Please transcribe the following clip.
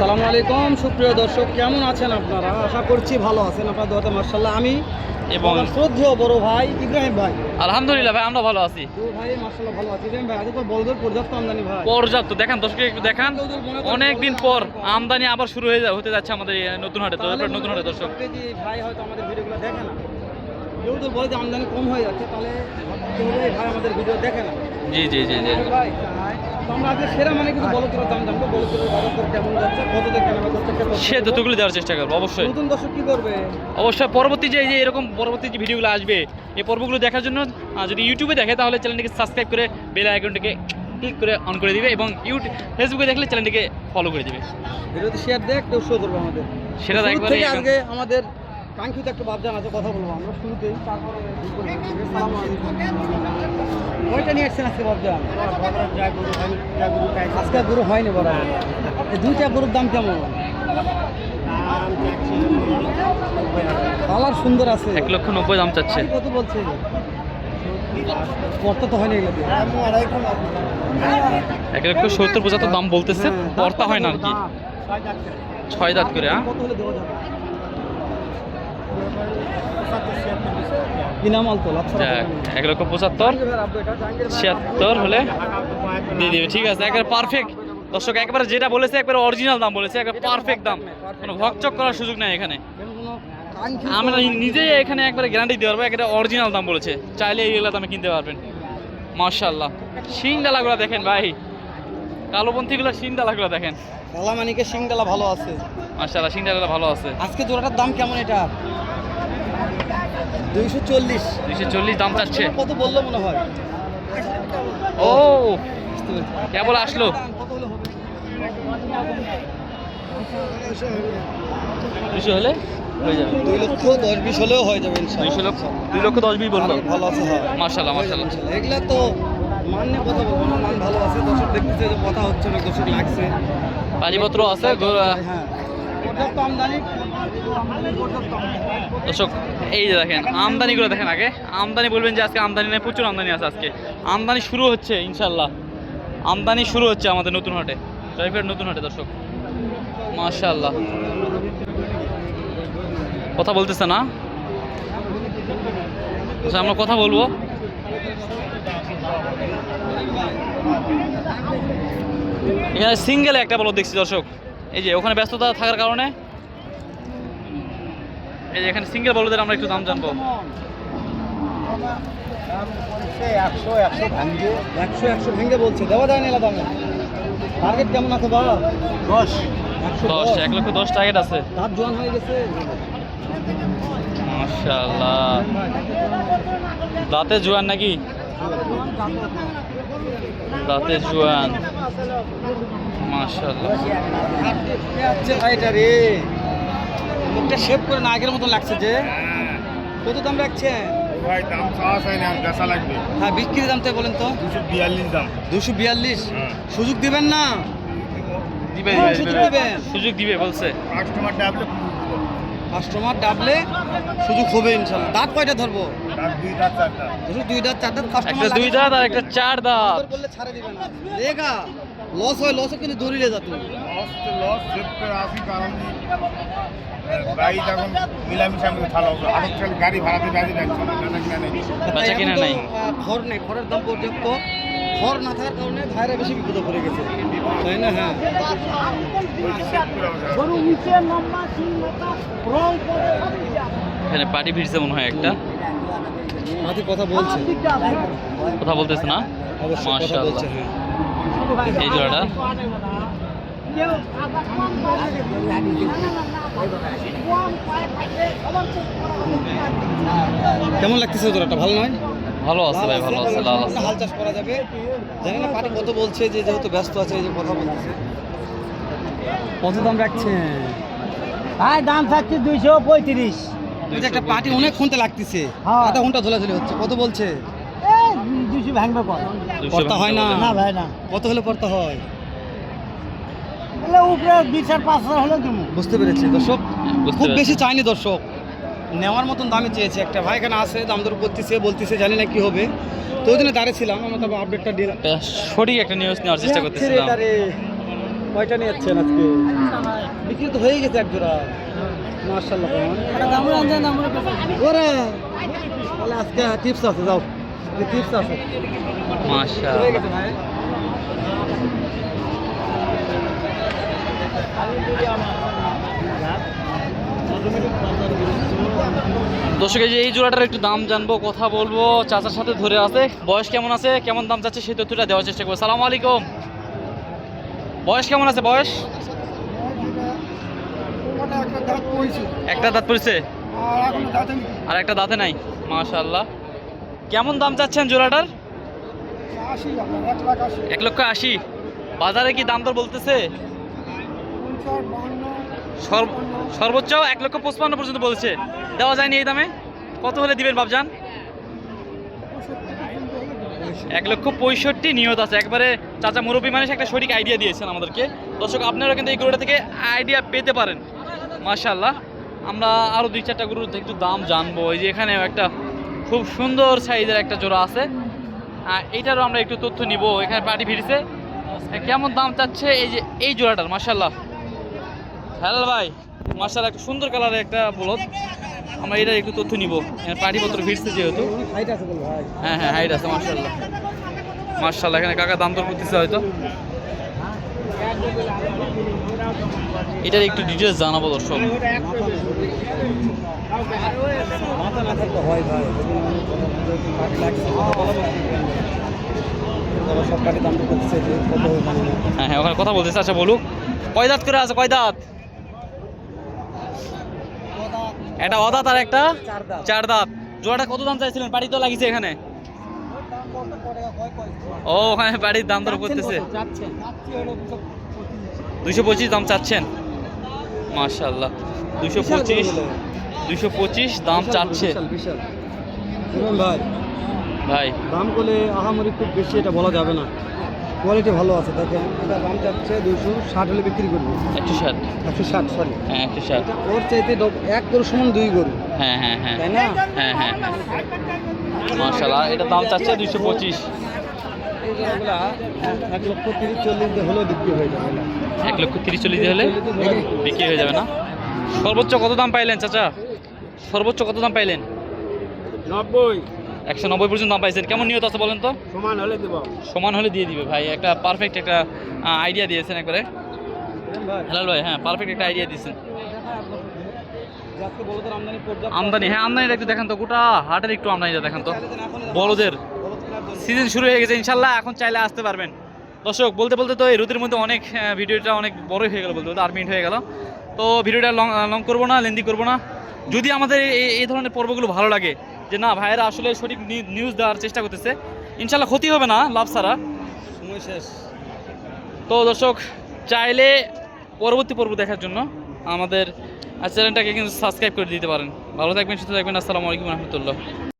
আসসালামু আলাইকুম সুপ্রিয় দর্শক কেমন আছেন আপনারা? আশা করছি ভালো আছেন আপনার দোয়াতে মার্শাল্লাহ আমি এবং শ্রদ্ধেয় বড় ভাই ইব্রাহিম ভাই। আলহামদুলিল্লাহ ভাই আমরা ভালো আছি। ভাই মার্শাল্লাহ ভালো আছি। ইব্রাহিম ভাই আজকে তো বলদের পর্যাপ্ত আমদানি ভাই। পর্যাপ্ত। দেখান দর্শক একটু দেখান। অনেক দিন পর আমদানি আবার শুরু হয়ে যা- হতে যাচ্ছে আমাদের নতুন হাটে তো নতুন হাটে দর্শক। ভাই হয়তো আমাদের ভিডিওগুলো দেখে না। কেউ তো বলে যে আমদানি কম হয়ে যাচ্ছে তাহলে ভাই আমাদের ভিডিও দেখে না। জি জি জি জি। ভাই মানে সে যতগুলো দেওয়ার চেষ্টা করব অবশ্যই। নতুন দর্শক কি করবে? অবশ্যই পরবর্তী যে এরকম পরবর্তী যে ভিডিওগুলো আসবে এই পর্বগুলো দেখার জন্য যদি ইউটিউবে দেখে তাহলে চ্যানেলটিকে সাবস্ক্রাইব করে বেল আইকনটিকে ক্লিক করে অন করে দিবে এবং ইউটিউব ফেসবুকে দেখলে চ্যানেলটিকে ফলো করে দিবে। ভিডিওতে শেয়ার দেখ কেউ শো করবে আমাদের। সেটা আজকে আমাদের কাঙ্ক্ষিত একটা বাবজান আছে কথা বলব আমরা শুরুতেই। তারপরে আসসালামু নিয়ে আসছেন আজকে বাবজান আজকে গরু হয়নি বড়। দুইটা গরুর দাম কেমন? কালার সুন্দর আছে। এক লক্ষ নব্বই দাম চাচ্ছে। কত বলছে? কত তো হয়নি এগুলো। এক লক্ষ সত্তর পঁচাত্তর দাম বলতেছে হ্যাঁ, পর্তা হয় না আর কি। ছয় দাঁত করে হ্যাঁ কত হলে দেওয়া যাবে কি নাম আলতো লাচ্ছা যাক, এক লক্ষ পঁচাত্তর ছিয়াত্তর হলে দিয়ে দিবে ঠিক আছে একবার পারফেক্ট দর্শক একবারে যেটা বলেছে একবারে অরিজিনাল দাম বলেছে একবার পারফেক্ট দাম। কোনো ভকচক করার সুযোগ নাই এখানে। আমরা এখানে একবারে গ্যারান্টি দিতে পারব একটা অরিজিনাল দাম বলেছে। চাইলে এইগুলো দামে কিনতে পারবেন। মার্শাল্লাহ শিং ডালাগুলো দেখেন ভাই। কালোপন্থীগুলো শিং ডালাগুলো দেখেন কালামানিকে ভালো আছে। মার্শাল্লাহ শিং ডালাগুলো ভালো আছে। আজকে জোড়াটার দাম কেমন এটা? দুইশো চল্লিশ। দুইশো চল্লিশ দাম চাচ্ছে। কত বলল মনে হয়? ও। কেবল আসলো। কত হলে? হয়ে যাবে। দুই লক্ষ দশ বিশ হলেও হয়ে যাবে দুইশো লক্ষ দুই লক্ষ দশ বিশ বলল। ভালো- আছে হ্যাঁ। মার্শাল্লাহ হয়ে মার্শাল্লাহ এগুলা তো মান নিয়ে কথা বলব না মান ভালো আছে। দর্শক দেখতেছে যে কথা হচ্ছে না দর্শক লাগছে। কাজীপত্র আছে হ্যাঁ। পর্যাপ্ত আমদানি। দর্শক, এই যে দেখেন, আমদানিগুলো দেখেন আগে। আমদানি বলবেন যে আজকে আমদানি নেই, প্রচুর আমদানি আছে আজকে। আমদানি শুরু হচ্ছে ইনশাল্লাহ আমদানি শুরু হচ্ছে আমাদের নতুন হাটে। জয়ফের নতুন হাটে, দর্শক। মাশাল্লাহ কথা বলতেছে না? আচ্ছা আমরা কথা বলব। এখানে সিঙ্গেলে একটা বলো দেখছি, দর্শক। এই যে, ওখানে ব্যস্ততা থাকার কারণে এই এখানে সিঙ্গেল বলদের আমরা একটু দাম জানব। একশো একশো ভাঙ্গে একশো একশো ভেঙে বলছে দেওয়া যায় না দামে টার্গেট কেমন আছে বা দশ। দশ এক লক্ষ দশ টার্গেট আছে। দাঁত জোয়ান হয়ে গেছে। মাশাল্লাহ দাঁতে জোয়ান নাকি? দাঁতে জোয়ান। মাশাল্লাহ রে? মুখটা শেভ করে নায়কের মতন লাগছে যে। কত দাম রাখছেন ভাই দাম চাওয়া চাই না বেচা লাগবে। হ্যাঁ বিক্রি দাম তাই বলেন তো। দুশো বিয়াল্লিশ দাম। দুশো বিয়াল্লিশ? হ্যাঁ। সুযোগ দিবেন না? হ্যাঁ, সুযোগ দিবে। দিবেন। সুযোগ দিবে বলছে। কাস্টমার ডাবলে কাস্টমার ডাবলে সুযোগ হবে ইনশাল্লাহ। দাঁত কয়টা ধরবো? দুই দাঁত দুই দাঁত চার দাঁত কাস্টমার দুই দাঁত আর একটা চার দাঁত। ছাড়ে দিবে না। লস হয় লসও কিন্তু দৌড়িয়ে যা তুমি লস লস সেভ করে আসি কারণ গাড়ি তখন মিলামিশা আমি ভালো আটক চাল গাড়ি ভাড়া দিয়ে গাড়ি রাখছে না না কিনা নেই। বাচ্চা কিনা নাই। খড় নেই খড়ের দাম পর্যাপ্ত। খড় না থাকার কারণে ভাইরা বেশি বিপদে পড়ে গেছে। তাই না? হ্যাঁ। এখানে পার্টি ভিড়ছে মনে হয় একটা। মাঝে কথা বলছে। কথা বলতেছে না? বলছে হ্যাঁ। এই জোড়াটা? কেমন লাগতেছে তোরাটা? ভালো নয়? ভালো আছে ভাই ভালো আছে লাল আছে। হাল চাষ করা যাবে। জানি না পার্টি কত বলছে যে যেহেতু ব্যস্ত আছে এই যে কথা বলতেছে। কত দাম রাখছেন? হ্যাঁ দাম থাকছে দুইশো পঁয়ত্রিশ। ওই যে একটা পার্টি অনেক খুনতে লাগতেছে। হ্যাঁ। আধা ঘণ্টা ঝোলাঝুলি হচ্ছে। কত বলছে? দুইশো ভাঙবে কত হয় না। না ভাই না। কত হলে পড়তে হয়? উপরে দুই চার পাঁচ হাজার হলে দেবো বুঝতে পেরেছি দর্শক। খুব বেশি চাইনি দর্শক। নেওয়ার মতন দামে চেয়েছে। একটা ভাই এখানে আছে দাম দর করতেছে বলতেছে জানি না কি হবে। তো ওই জন্য দাঁড়িয়ে ছিলাম আমরা তারপর আপডেটটা দিলাম। সঠিক একটা নিউজ নেওয়ার চেষ্টা করতেছিলাম। কয়টা নিয়ে যাচ্ছেন আজকে? বিক্রি তো হয়ে গেছে এক জোড়া। মার্শাল্লাহ ওরে! তাহলে আজকে টিপস আছে যাও। টিপস আছে। মাশা হয়ে গেছে ভাই দর্শক, এই যে এই জোড়াটার একটু দাম জানব, কথা বলব। চাচার সাথে ধরে আছে। বয়স কেমন আছে? কেমন দাম চাচ্ছে সেই তথ্যটা দেওয়ার চেষ্টা করব। সালাম আলাইকুম। বয়স কেমন আছে বয়স? একটা দাঁত পড়ছে। আর একটা দাঁতে নাই। মাশাল্লাহ কেমন দাম চাচ্ছেন জোড়াটার? এক লক্ষ আশি। বাজারে কি দাম দর বলতেছে? সর্বোচ্চ এক লক্ষ পঁচপান্ন পর্যন্ত বলছে। দেওয়া যায়নি এই দামে? কত হলে দিবেন বাবজান এক লক্ষ পঁয়ষট্টি নিয়ত আছে। একবারে চাচা মুরব্বী মানুষ একটা সঠিক আইডিয়া দিয়েছেন আমাদেরকে। দর্শক আপনারা কিন্তু এই গরুটা থেকে আইডিয়া পেতে পারেন। মাশাল্লাহ আমরা আরও দুই চারটা গরুর একটু দাম জানব। এই যে এখানে একটা খুব সুন্দর সাইজের একটা জোড়া আছে। এইটারও আমরা একটু তথ্য নিব। এখানে পার্টি ফিরছে কেমন দাম চাচ্ছে এই যে, এই জোড়াটার? মাশাল্লাহ হ্যালো ভাই মার্শাল একটা সুন্দর কালারের একটা বলদ আমরা এটা একটু তথ্য নিব। পাটিপত্র ফিরছে যেহেতু। হ্যাঁ হ্যাঁ হাইট আছে মার্শাল্লাহ মার্শাল্লাহ এখানে কাকা দাম দর করতেছে হয়তো। এটার একটু ডিটেলস জানাব দর্শক। হ্যাঁ হ্যাঁ ওখানে কথা বলতেছে আচ্ছা বলুক। কয় দাঁত করে আছে, কয় দাঁত? একটা অদাত আর একটা চার দাঁত। জোড়াটা কত দাম চাইছিলেন? বাড়ি তো লাগিয়েছে এখানে। ও ওখানে বাড়ির দাম দর করতেছে। দুইশো পঁচিশ। দাম চাচ্ছেন? মার্শাল্লাহ দুইশো পঁচিশ দুইশো পঁচিশ দাম চাচ্ছে। ভাই ভাই। দাম করলে আহামরি খুব বেশি এটা বলা যাবে না। কোয়ালিটি ভালো আছে দেখেন। এটা দাম চাচ্ছে দুশো ষাট হলে বিক্রি করব। একশো ষাট। একশো ষাট সরি হ্যাঁ একশো ষাট। এটা ওর চাইতে এক গরু সমান দুই গরু। হ্যাঁ হ্যাঁ হ্যাঁ। তাই না? হ্যাঁ হ্যাঁ হ্যাঁ। মার্শাল্লাহ এটা দাম চাচ্ছে দুইশো পঁচিশ। এই এক লক্ষ তিরিশ চল্লিশ হলেও বিক্রি হয়ে যাবে। না এক লক্ষ তিরিশ চল্লিশ হলে বিক্রি হয়ে যাবে না? সর্বোচ্চ কত দাম পাইলেন চাচা? সর্বোচ্চ কত দাম পাইলেন? নব্বই। একশো নব্বই পর্যন্ত দাম পাইছেন। কেমন নিয়ত আছে বলেন তো? সমান হলে দেবো। সমান হলে দিয়ে দিবে ভাই একটা পারফেক্ট একটা আইডিয়া দিয়েছেন একবারে। হেলাল ভাই হ্যাঁ পারফেক্ট একটা আইডিয়া দিয়েছেন। আমদানি হ্যাঁ আমদানিটা একটু দেখান তো গোটা হাটের একটু আমদানিটা দেখান তো। বড়দের সিজন শুরু হয়ে গেছে ইনশাল্লাহ এখন চাইলে আসতে পারবেন। দর্শক বলতে বলতে তো এই রোদের মধ্যে অনেক ভিডিওটা অনেক বড়ই হয়ে গেল বলতে বলতে আট মিনিট হয়ে গেল। তো ভিডিওটা লং লং করব না লেন্দি করব না। যদি আমাদের এই- এই ধরনের পর্বগুলো ভালো লাগে যে না ভাইয়েরা আসলে সঠিক নিউজ দেওয়ার চেষ্টা করতেছে। ইনশাল্লাহ ক্ষতি হবে না লাভ ছাড়া। সময় শেষ। তো দর্শক চাইলে পরবর্তী পর্ব দেখার জন্য আমাদের চ্যানেলটাকে কিন্তু সাবস্ক্রাইব করে দিতে পারেন। ভালো থাকবেন সুস্থ থাকবেন। আসসালামু আলাইকুম রহমতুল্লাহ।